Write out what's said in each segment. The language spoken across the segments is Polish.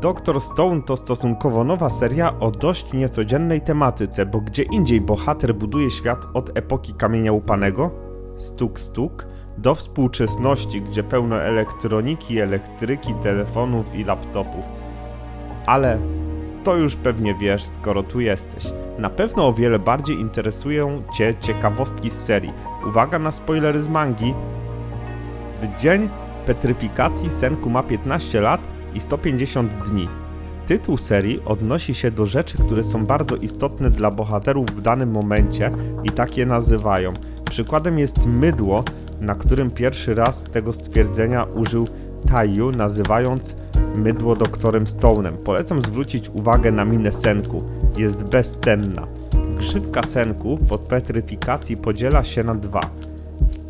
Doktor Stone to stosunkowo nowa seria o dość niecodziennej tematyce, bo gdzie indziej bohater buduje świat od epoki kamienia łupanego, stuk stuk, do współczesności, gdzie pełno elektroniki, elektryki, telefonów i laptopów. Ale to już pewnie wiesz, skoro tu jesteś. Na pewno o wiele bardziej interesują Cię ciekawostki z serii. Uwaga na spoilery z mangi. W dzień petryfikacji Senku ma 15 lat i 150 dni. Tytuł serii odnosi się do rzeczy, które są bardzo istotne dla bohaterów w danym momencie i tak je nazywają. Przykładem jest mydło, na którym pierwszy raz tego stwierdzenia użył Taiyu, nazywając mydło doktorem Stone'em. Polecam zwrócić uwagę na minę Senku. Jest bezcenna. Grzywka Senku po petryfikacji podziela się na dwa.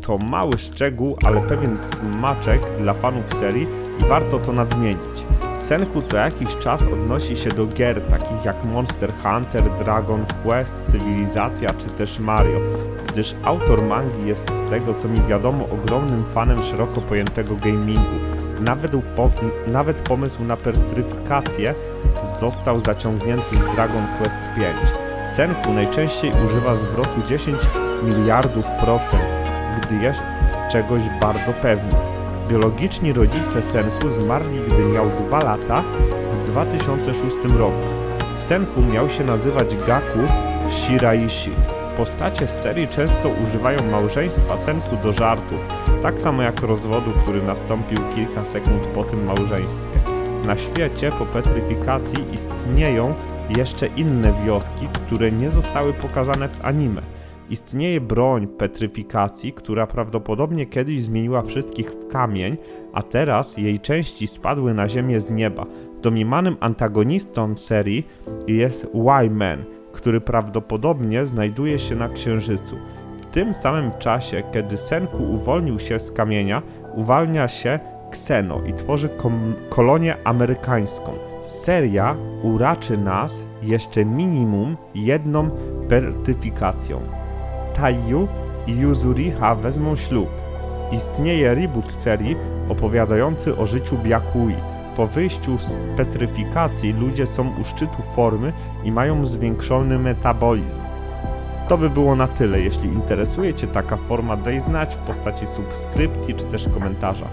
To mały szczegół, ale pewien smaczek dla fanów serii warto to nadmienić. Senku co jakiś czas odnosi się do gier takich jak Monster Hunter, Dragon Quest, Cywilizacja czy też Mario, gdyż autor mangi jest z tego co mi wiadomo ogromnym fanem szeroko pojętego gamingu. Nawet, nawet pomysł na petryfikację został zaciągnięty z Dragon Quest 5. Senku najczęściej używa zwrotu 10 miliardów procent, gdy jest czegoś bardzo pewny. Biologiczni rodzice Senku zmarli, gdy miał 2 lata w 2006 roku. Senku miał się nazywać Gaku Shiraishi. Postacie z serii często używają małżeństwa Senku do żartów, tak samo jak rozwodu, który nastąpił kilka sekund po tym małżeństwie. Na świecie po petryfikacji istnieją jeszcze inne wioski, które nie zostały pokazane w anime. Istnieje broń petryfikacji, która prawdopodobnie kiedyś zmieniła wszystkich w kamień, a teraz jej części spadły na ziemię z nieba. Domniemanym antagonistą serii jest Y-Man, który prawdopodobnie znajduje się na Księżycu. W tym samym czasie, kiedy Senku uwolnił się z kamienia, uwalnia się Xeno i tworzy kolonię amerykańską. Seria uraczy nas jeszcze minimum jedną pertyfikacją. Taiyu i Yuzuriha wezmą ślub. Istnieje reboot serii opowiadający o życiu Byakui. Po wyjściu z petryfikacji ludzie są u szczytu formy i mają zwiększony metabolizm. To by było na tyle. Jeśli interesuje Cię taka forma, daj znać w postaci subskrypcji czy też komentarza.